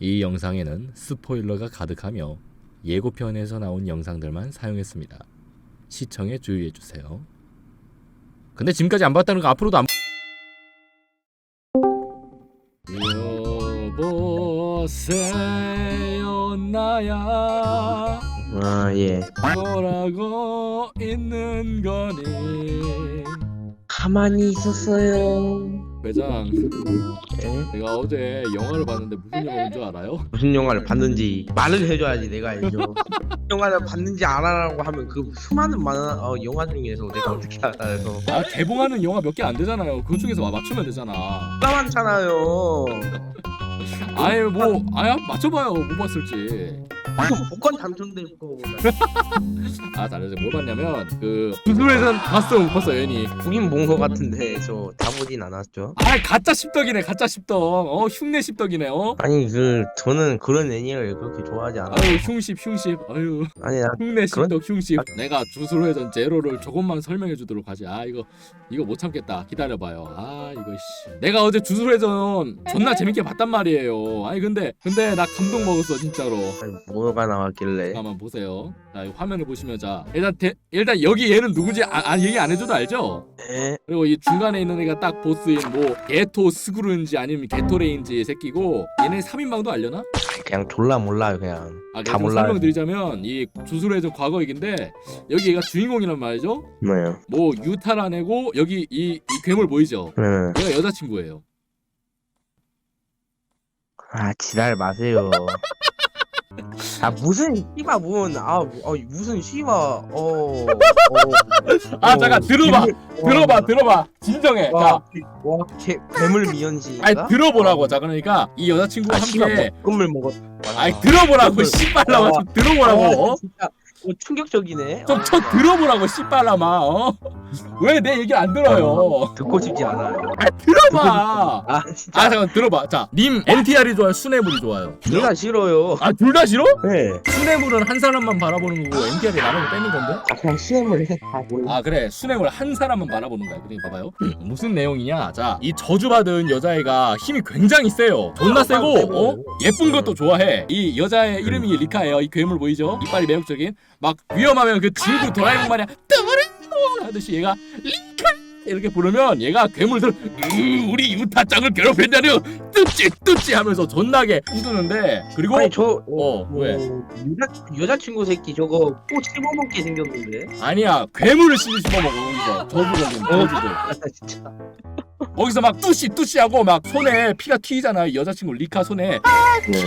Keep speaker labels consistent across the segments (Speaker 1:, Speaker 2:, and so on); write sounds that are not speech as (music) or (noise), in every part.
Speaker 1: 이 영상에는 스포일러가 가득하며 예고편에서 나온 영상들만 사용했습니다. 시청에 주의해 주세요. 근데 지금까지 안 봤다는 거 앞으로도 안 여보세요 나야
Speaker 2: 아, 예.
Speaker 1: 뭐라고 있는 거니
Speaker 2: 가만히 있었어요.
Speaker 1: 회장
Speaker 2: 예?
Speaker 1: 내가 어제 영화를 봤는데 무슨 영화인 줄 알아요? (laughs)
Speaker 2: 무슨 영화를 봤는지 말을 해줘야지 내가 알죠. 영화를 봤는지 알아라고 하면 그 수많은 많은 어, 영화 중에서 내가 어떻게 알아요?
Speaker 1: 아 개봉하는 영화 몇 개 안 되잖아요 그 중에서 맞추면 되잖아
Speaker 2: 나 많잖아요.
Speaker 1: 아예 뭐 아야 맞춰봐요. 뭐 봤을지.
Speaker 2: 이거 복권 당첨될 거. (laughs)
Speaker 1: 아 다르지 뭘 봤냐면 그 주술회전 봤어 못 봤어 연이
Speaker 2: 보긴 본거 같은데 저 다 보진 않았죠.
Speaker 1: 아 가짜 십덕이네 가짜 십덕. 어 흉내 십덕이네 어?
Speaker 2: 아니 그 저는 그런 애니를 그렇게 좋아하지 않아요.
Speaker 1: 아유 흉십 흉십. 아유.
Speaker 2: 아니 나
Speaker 1: 흉내
Speaker 2: 그런-
Speaker 1: 십덕 흉십. 내가 주술회전 제로를 조금만 설명해 주도록 하지. 아 이거 이거 못 참겠다. 기다려봐요. 아 이거 씨. 내가 어제 주술회전 존나 재밌게 봤단 말이에요. 아니 근데 근데 나 감동 먹었어 진짜로.
Speaker 2: 아니, 뭐가 나왔길래?
Speaker 1: 잠깐만 보세요. 자이 화면을 보시면 자. 일단 대, 일단 여기 얘는 누구지? 아, 아 얘기 안 해줘도 알죠?
Speaker 2: 예?
Speaker 1: 그리고 이 중간에 있는 애가 딱 보스인 뭐 게토 스그루인지 아니면 게토레인지 새끼고 얘네 3인방도 알려나?
Speaker 2: 그냥 졸라 몰라요 그냥.
Speaker 1: 아
Speaker 2: 다 몰라요.
Speaker 1: 설명드리자면 이 주술회전 과거 얘긴데 여기 얘가 주인공이란 말이죠
Speaker 2: 뭐요?
Speaker 1: 뭐 유타란 애고 여기 이, 이 괴물 보이죠
Speaker 2: 네.
Speaker 1: 얘가 여자친구예요
Speaker 2: 아 지랄 마세요. (laughs) 아 무슨 씨바 뭔 아, 어, 무슨 씨바 어, 어,
Speaker 1: 아
Speaker 2: 어,
Speaker 1: 잠깐 들어봐
Speaker 2: 괴물-
Speaker 1: 들어봐
Speaker 2: 와,
Speaker 1: 들어봐 진정해 자
Speaker 2: 와, 와 개, 괴물 미연시인가?
Speaker 1: 아니 들어보라고 자 그러니까 이 여자친구와
Speaker 2: 아
Speaker 1: 함께
Speaker 2: 볶음을 먹었.
Speaker 1: 아니 들어보라고
Speaker 2: 그-
Speaker 1: 씨발라마
Speaker 2: 와.
Speaker 1: 좀 들어보라고 어?
Speaker 2: 진짜 어, 충격적이네.
Speaker 1: 좀 쳐 들어보라고 씨발라마 어? 왜 내 얘기 안 들어요?
Speaker 2: 듣고 싶지 않아요.
Speaker 1: 아 들어봐! 아아
Speaker 2: 진짜.
Speaker 1: 잠깐 들어봐. 자 님 NTR이 좋아요? 수뇌물이 좋아요?
Speaker 2: 내가 싫어요.
Speaker 1: 아 둘 다 싫어?
Speaker 2: 네.
Speaker 1: 수뇌물은 한 사람만 바라보는 거고 NTR이 나눠서 빼는 건데?
Speaker 2: 아 그냥 시험을 해. 아 몰라.
Speaker 1: 아 그래. 수냉을 한 사람만 바라보는 거야. 그러니까 봐봐요. 무슨 내용이냐? 자 이 저주받은 여자애가 힘이 굉장히 세요. 존나 세고 어? 예쁜 것도 좋아해. 이 여자의 이름이 리카예요. 이 괴물 보이죠? 이빨이 매력적인 막 위험하면 그 친구 도라에몽 마냥 떠버려 하듯이 얘가 리카 이렇게 부르면 얘가 괴물들 음, 우리 유타짱을 괴롭혔냐며 뜯지 뜯지 하면서 존나게 웃으는데 그리고
Speaker 2: 아니 저
Speaker 1: 어, 왜?
Speaker 2: 여자 여자친구 새끼 저거 꽃 씹어먹게 생겼는데.
Speaker 1: 아니야 괴물을 씹어 먹어 거기서 저주거든 저주들
Speaker 2: 아 진짜.
Speaker 1: 거기서 막 뚜시 뚜시 하고 막 손에 피가 튀잖아 이 여자친구 리카 손에
Speaker 2: 네.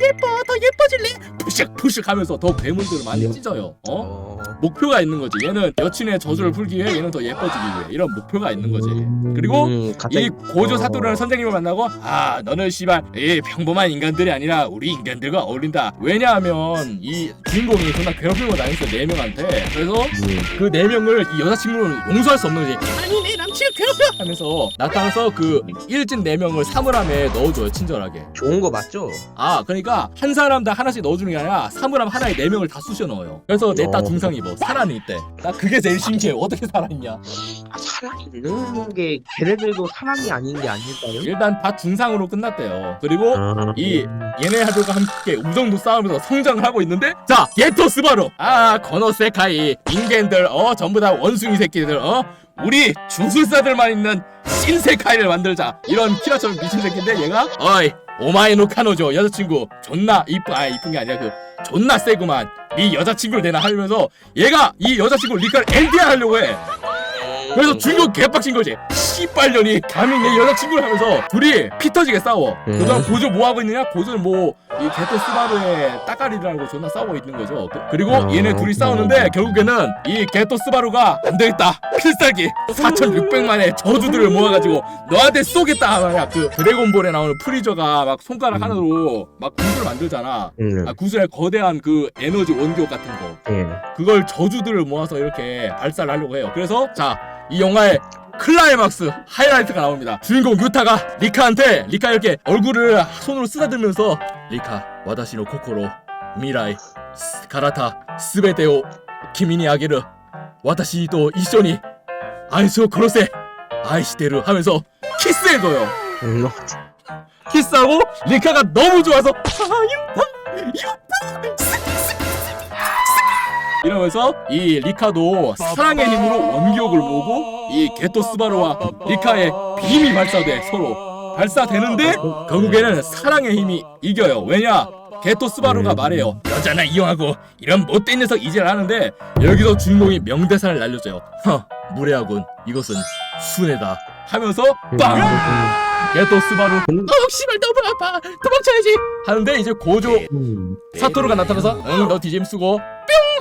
Speaker 1: 예뻐 더 예뻐질래 푸식 푸식 하면서 더 괴물들을 많이 찢어요 어?
Speaker 2: 어.
Speaker 1: 목표가 있는 거지 얘는 여친의 저주를 풀기 위해 얘는 더 예뻐지기 위해 이런 목표가 있는 거지 그리고
Speaker 2: 음, 갑자기-
Speaker 1: 이 고조
Speaker 2: 어.
Speaker 1: 사토라는 선생님을 만나고 아 너는 씨발 이 평범한 인간들이 아니라 우리 인간들과 어울린다 왜냐하면 이 주인공이 존나 괴롭히고 다녔어 네 명한테 그래서
Speaker 2: 음.
Speaker 1: 그네 명을 이 여자친구는 용서할 수 없는 거지. 아니 내 남친을 괴롭혀 하면서 나 타나서 그 일진 네 명을 사물함에 넣어줘요 친절하게.
Speaker 2: 좋은 거 맞죠?
Speaker 1: 아 그러니까 한 사람당 하나씩 넣어주는 게 아니라 사물함 하나에 네 명을 다 쑤셔 넣어요. 그래서 냈다
Speaker 2: 어.
Speaker 1: 중상 입어. 살아는 있대. 나 그게 제일 신기해. 어떻게 살아있냐?
Speaker 2: 아, 살아있는 게 걔네들도 사람이 아닌 게 아닐까요?
Speaker 1: 일단 다 중상으로 끝났대요. 그리고
Speaker 2: 아,
Speaker 1: 이 얘네들과 함께 우정도 싸우면서 성장을 하고 있는데 자 게토 스바루 아 거노 세카이 인간들 어 전부 다 원숭이 새끼들 어? 우리 주술사들만 있는 신세카이를 만들자. 이런 키라처럼 미친 새끼인데 얘가? 어이 오마이노 카노죠. 여자친구 존나 이쁜 아 이쁜 게 아니라 그 존나 세구만. 네 여자친구를 내나 하면서 얘가 이 여자친구 리카를 엔디아 하려고 해 그래서 주인공 개빡친 거지. 씨발년이 감히 내 여자친구를 하면서 둘이 피 터지게 싸워.
Speaker 2: 음.
Speaker 1: 그다음 고조 뭐 하고 있느냐? 고조는 뭐이 게토 스바루의 따까리라고 존나 싸우고 있는 거죠. 그- 그리고
Speaker 2: 어.
Speaker 1: 얘네 둘이 싸우는데 결국에는 이 게토 스바루가 안 되겠다. 필살기 4,600만의 저주들을 모아가지고 너한테 쏘겠다 하면 그 드래곤볼에 나오는 프리저가 막 손가락
Speaker 2: 음.
Speaker 1: 하나로 막 구슬 만들잖아.
Speaker 2: 음,
Speaker 1: 아, 구슬의 거대한 그 에너지 원교 같은 거.
Speaker 2: 예.
Speaker 1: 그걸 저주들을 모아서 이렇게 발사를 하려고 해요. 그래서 자, 이 영화의 클라이막스 하이라이트가 나옵니다. 주인공 유타가 리카한테 리카 이렇게 얼굴을 손으로 쓰다듬으면서 리카 와다시노 코코로 미라이 스- 가라타 스베데오 키미니 아게르 와다시도 이쇼니 아이쇼 크로세 아이시데르 하면서 키스해줘요.
Speaker 2: 음,
Speaker 1: 키스하고 리카가 너무 좋아서 아 유타 이러면서 이 리카도 사랑의 힘으로 원기옥을 모으고 이 게토 스바루와 리카의 힘이 발사돼 서로 발사되는데 결국에는 사랑의 힘이 이겨요. 왜냐? 게토 스바루가 말해요 여자나 이용하고 이런 못된 녀석 이질 하는데 여기서 주인공이 명대사를 날려줘요 허 무례하군. 이것은 순애다. 하면서 빵! 게토 스바루 어 씨발 너무 아파. 도망쳐야지. 하는데 이제 고조 사토루가 나타나서 응너 뒤짐 쓰고. 뿅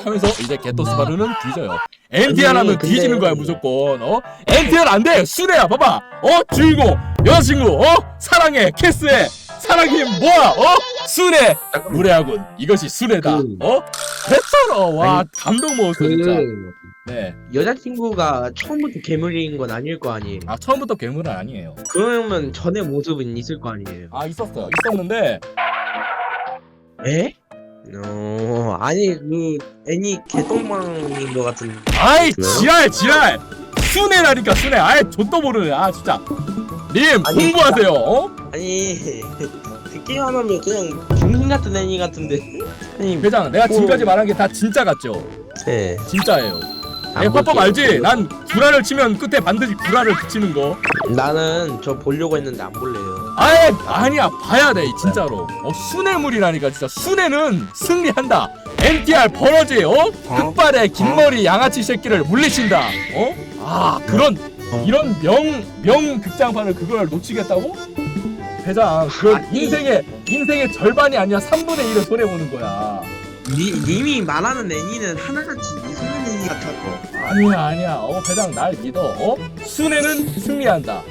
Speaker 1: 하면서 이제 게토 스바루는 뒤져요. 엔티아라면
Speaker 2: 근데-
Speaker 1: 뒤지는 거야 무조건. 어? 엔티아는 안 돼! 순애야 봐봐! 어? 주인공 여자친구 어? 사랑해 키스해! 사랑이 뭐야 어? 순애! 무례하군. 이것이 순애다.
Speaker 2: 그-
Speaker 1: 어? 됐잖아. 와
Speaker 2: 아니,
Speaker 1: 감동 먹었어
Speaker 2: 그
Speaker 1: 진짜. 네아
Speaker 2: 여자친구가 처음부터 괴물인 건 아닐 거 아니에요.
Speaker 1: 처음부터 괴물은 아니에요.
Speaker 2: 그러면 전에 모습은 있을 거 아니에요.
Speaker 1: 아 있었어요. 있었는데
Speaker 2: 에? 어 아니 그 애니 개똥망인 것 같은.
Speaker 1: 아이
Speaker 2: 그래요?
Speaker 1: 지랄 지랄 순애라니까 순애 아이 좆도 모르네 아 진짜 님
Speaker 2: 아니,
Speaker 1: 공부하세요 어?
Speaker 2: 아니 (laughs) 듣기만 하면 그냥 중심 같은 애니 같은데. 아니
Speaker 1: 회장 내가 지금까지
Speaker 2: 어.
Speaker 1: 말한 게 다 진짜 같죠?
Speaker 2: 네.
Speaker 1: 진짜예요 안내 화법
Speaker 2: 볼게요.
Speaker 1: 알지? 난 구라를 치면 끝에 반드시 구라를 붙이는 거
Speaker 2: 나는 저 보려고 했는데 안 볼래요.
Speaker 1: 아예 아니야 봐야 돼 진짜로 어 순애물이라니까 진짜 순애는 승리한다 NTR 버러지 어? 흑발의 긴머리 양아치 새끼를 물리친다 어? 아 그런
Speaker 2: 어.
Speaker 1: 이런 명, 명 극장판을 그걸 놓치겠다고? 회장 그. 인생의 인생의 절반이 아니야 3분의 1을 손해 보는 거야
Speaker 2: 니, 님이 말하는 애니는 하나같이 이상한 애니 같았고.
Speaker 1: 아니야 아니야 어 회장 날 믿어 어? 순애는 승리한다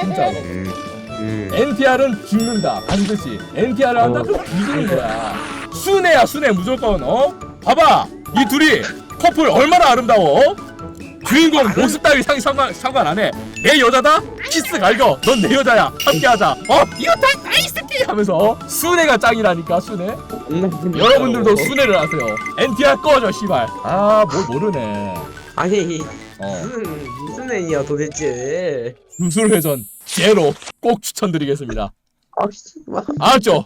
Speaker 1: 진짜로
Speaker 2: 음. 음.
Speaker 1: NTR은 죽는다. 반드시 NTR을 한다.
Speaker 2: 어.
Speaker 1: 그럼 뒤지는 거야. 순애야 순애. 무조건 어? 봐봐. 이 둘이 커플 얼마나 아름다워? 어? 주인공 모습 따위 상, 상관, 상관 안해. 내 여자다? 키스 갈겨. 넌 내 여자야. 함께하자. 어? 이거 다 나이스키 하면서 어? 순애가 짱이라니까 순애. 여러분들도 순애를 하세요. NTR 꺼져 씨발. 아뭘 모르네.
Speaker 2: 아니
Speaker 1: 어.
Speaker 2: 무슨 무슨 애니야 도대체?
Speaker 1: 주술회전 제로 꼭 추천드리겠습니다
Speaker 2: 아.
Speaker 1: 알았죠?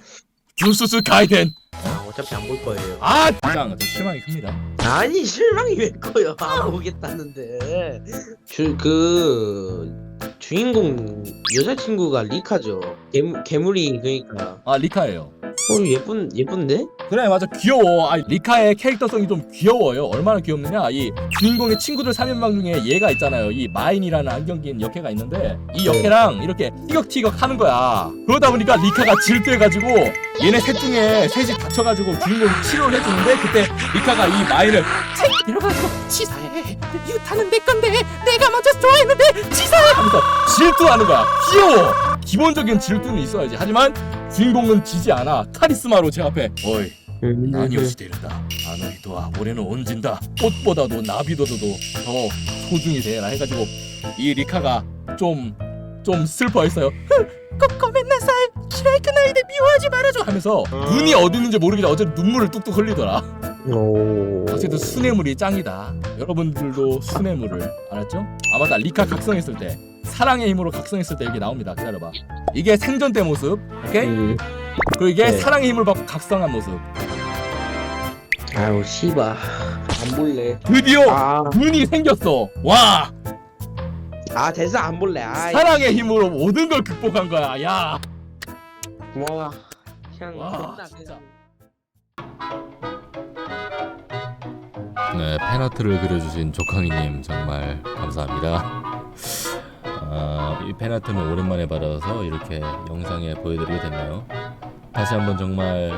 Speaker 1: 주수수 가이덴
Speaker 2: 아, 어차피 안 볼 거예요.
Speaker 1: 아 진짜 저 실망이 큽니다
Speaker 2: 아니 실망이 왜 커요? 안 보겠다는데. 주그 주인공 여자친구가 리카죠. 괴물 괴물이 그러니까.
Speaker 1: 아 리카예요
Speaker 2: 어 예쁜 예쁜데?
Speaker 1: 그래 맞아. 귀여워. 아 리카의 캐릭터성이 좀 귀여워요. 얼마나 귀엽느냐? 이 주인공의 친구들 3연방 중에 얘가 있잖아요. 이 마인이라는 안경 낀 역해가 있는데 이 역해랑 이렇게 티격티격 하는 거야. 그러다 보니까 리카가 질투해가지고 얘네 셋 중에 셋이 다쳐가지고 주인공이 치료를 해주는데 그때 리카가 이 마인을 책 이래가지고 치사해. 유타는 내 건데 내가 먼저 좋아했는데 치사해. 하면서 질투하는 거야. 귀여워 기본적인 질투는 있어야지. 하지만 주인공은 지지 않아. 카리스마로 제 앞에. 어이
Speaker 2: 음.
Speaker 1: 난이시되다. 아노이도와 올해는 온진다. 꽃보다도 나비보다도 더 소중히 대해라 해가지고 이 리카가 좀 좀 슬퍼했어요. 코코맨나사이 키라이크 나이데 미워하지 말아줘 하면서 눈이 어디 있는지 모르겠다. 어제 눈물을 뚝뚝 흘리더라
Speaker 2: 오.
Speaker 1: 어쨌든 순애물이 짱이다 여러분들도 순애물을 알았죠? 아 맞다 리카 각성했을 때 사랑의 힘으로 각성했을 때 이게 나옵니다 기다려봐 이게 생전 때 모습 오케이?
Speaker 2: 음.
Speaker 1: 그리고 이게
Speaker 2: 네.
Speaker 1: 사랑의 힘을 받고 각성한 모습
Speaker 2: 아유 씨발 안 볼래.
Speaker 1: 드디어
Speaker 2: 아,
Speaker 1: 눈이 생겼어 와
Speaker 2: 아 됐어 안 볼래. 아
Speaker 1: 사랑의 힘으로 모든 걸 극복한 거야 야
Speaker 2: 고마워. 그냥
Speaker 1: 와,
Speaker 2: 됐다,
Speaker 1: 진짜.
Speaker 3: 네, 팬아트를 그려주신 조캉이님 정말 감사합니다. 아, 이 팬아트는 오랜만에 받아서 이렇게 영상에 보여드리게 됐네요. 다시 한번 정말